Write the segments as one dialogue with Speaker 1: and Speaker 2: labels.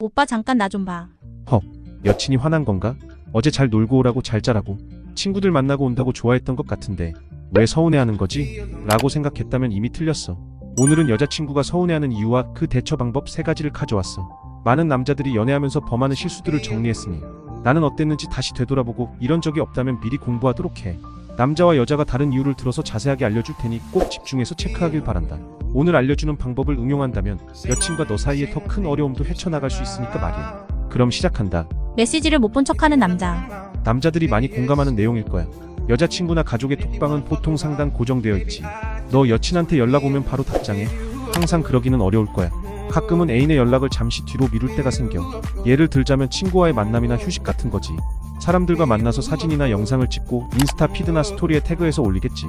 Speaker 1: 오빠 잠깐 나 좀 봐.
Speaker 2: 여친이 화난 건가? 어제 잘 놀고 오라고 잘 자라고 친구들 만나고 온다고 좋아했던 것 같은데 왜 서운해하는 거지? 라고 생각했다면 이미 틀렸어. 오늘은 여자친구가 서운해하는 이유와 그 대처 방법 세 가지를 가져왔어. 많은 남자들이 연애하면서 범하는 실수들을 정리했으니 나는 어땠는지 다시 되돌아보고 이런 적이 없다면 미리 공부하도록 해. 남자와 여자가 다른 이유를 들어서 자세하게 알려줄 테니 꼭 집중해서 체크하길 바란다. 오늘 알려주는 방법을 응용한다면 여친과 너 사이에 더 큰 어려움도 헤쳐나갈 수 있으니까 말이야. 그럼 시작한다.
Speaker 1: 메시지를 못 본 척하는 남자.
Speaker 2: 남자들이 많이 공감하는 내용일 거야. 여자친구나 가족의 톡방은 보통 상단 고정되어 있지. 너 여친한테 연락 오면 바로 답장해. 항상 그러기는 어려울 거야. 가끔은 애인의 연락을 잠시 뒤로 미룰 때가 생겨. 예를 들자면 친구와의 만남이나 휴식 같은 거지. 사람들과 만나서 사진이나 영상을 찍고 인스타 피드나 스토리에 태그해서 올리겠지.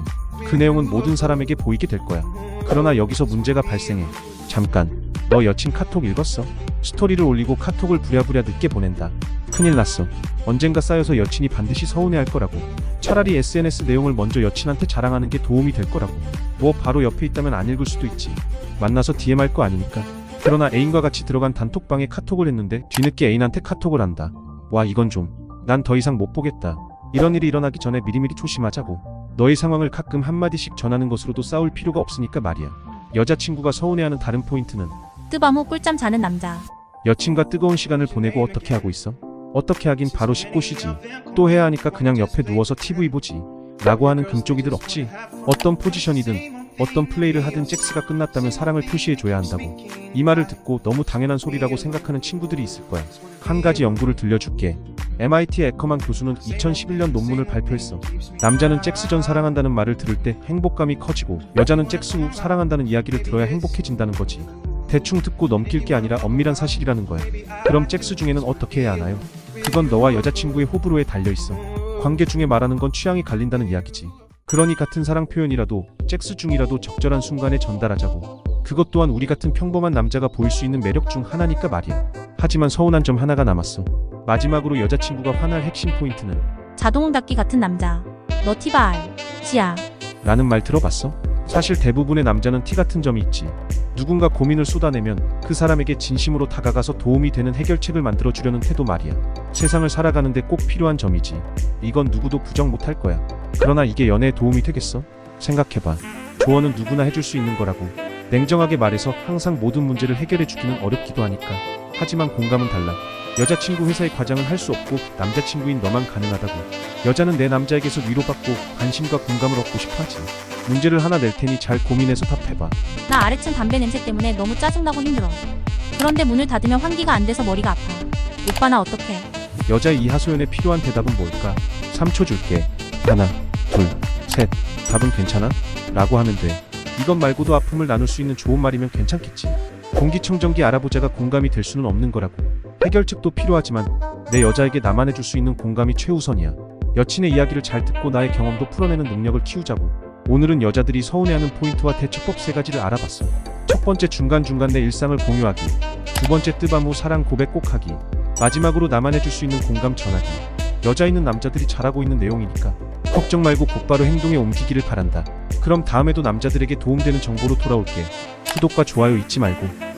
Speaker 2: 그 내용은 모든 사람에게 보이게 될 거야. 그러나 여기서 문제가 발생해. 잠깐. 너 여친 카톡 읽었어? 스토리를 올리고 카톡을 부랴부랴 늦게 보낸다. 큰일 났어. 언젠가 쌓여서 여친이 반드시 서운해할 거라고. 차라리 SNS 내용을 먼저 여친한테 자랑하는 게 도움이 될 거라고. 뭐 바로 옆에 있다면 안 읽을 수도 있지. 만나서 DM 할 거 아니니까. 그러나 애인과 같이 들어간 단톡방에 카톡을 했는데 뒤늦게 애인한테 카톡을 한다. 와 이건 좀. 난 더 이상 못 보겠다. 이런 일이 일어나기 전에 미리미리 조심하자고. 너의 상황을 가끔 한마디씩 전하는 것으로도 싸울 필요가 없으니까 말이야. 여자친구가 서운해하는 다른 포인트는
Speaker 1: 뜨밤 후 꿀잠 자는 남자.
Speaker 2: 여친과 뜨거운 시간을 보내고 어떻게 하고 있어? 어떻게 하긴 바로 씻고 쉬지. 또 해야 하니까 그냥 옆에 누워서 TV 보지. 라고 하는 금쪽이들 없지. 어떤 포지션이든 어떤 플레이를 하든 잭스가 끝났다면 사랑을 표시해줘야 한다고. 이 말을 듣고 너무 당연한 소리라고 생각하는 친구들이 있을 거야. 한 가지 연구를 들려줄게. MIT 에커만 교수는 2011년 논문을 발표했어. 남자는 잭스 전 사랑한다는 말을 들을 때 행복감이 커지고 여자는 잭스 후 사랑한다는 이야기를 들어야 행복해진다는 거지. 대충 듣고 넘길 게 아니라 엄밀한 사실이라는 거야. 그럼 잭스 중에는 어떻게 해야 하나요? 그건 너와 여자친구의 호불호에 달려 있어. 관계 중에 말하는 건 취향이 갈린다는 이야기지. 그러니 같은 사랑 표현이라도 잭스 중이라도 적절한 순간에 전달하자고. 그것 또한 우리 같은 평범한 남자가 보일 수 있는 매력 중 하나니까 말이야. 하지만 서운한 점 하나가 남았어. 마지막으로 여자친구가 화날 핵심 포인트는
Speaker 1: 자동 닫기 같은 남자. 너 티발. 지야.
Speaker 2: 라는 말 들어봤어? 사실 대부분의 남자는 티 같은 점이 있지. 누군가 고민을 쏟아내면 그 사람에게 진심으로 다가가서 도움이 되는 해결책을 만들어 주려는 태도 말이야. 세상을 살아가는데 꼭 필요한 점이지. 이건 누구도 부정 못할 거야. 그러나 이게 연애에 도움이 되겠어? 생각해봐. 조언은 누구나 해줄 수 있는 거라고. 냉정하게 말해서 항상 모든 문제를 해결해 주기는 어렵기도 하니까. 하지만 공감은 달라. 여자친구 회사의 과장은 할 수 없고 남자친구인 너만 가능하다고. 여자는 내 남자에게서 위로받고 관심과 공감을 얻고 싶어 하지. 문제를 하나 낼 테니 잘 고민해서 답해봐.
Speaker 1: 나 아래층 담배 냄새 때문에 너무 짜증나고 힘들어. 그런데 문을 닫으면 환기가 안 돼서 머리가 아파. 오빠 나 어떡해?
Speaker 2: 여자의 이 하소연에 필요한 대답은 뭘까? 3초 줄게. 하나, 둘, 셋. 답은 괜찮아? 라고 하면 돼. 이것 말고도 아픔을 나눌 수 있는 좋은 말이면 괜찮겠지. 공기청정기 알아보자가 공감이 될 수는 없는 거라고. 해결책도 필요하지만 내 여자에게 나만 해줄 수 있는 공감이 최우선이야. 여친의 이야기를 잘 듣고 나의 경험도 풀어내는 능력을 키우자고. 오늘은 여자들이 서운해하는 포인트와 대처법 세 가지를 알아봤어. 첫 번째 중간중간 내 일상을 공유하기. 두 번째 뜨밤 후 사랑 고백 꼭 하기. 마지막으로 나만 해줄 수 있는 공감 전하기. 여자 있는 남자들이 잘하고 있는 내용이니까 걱정 말고 곧바로 행동에 옮기기를 바란다. 그럼 다음에도 남자들에게 도움되는 정보로 돌아올게. 구독과 좋아요 잊지 말고.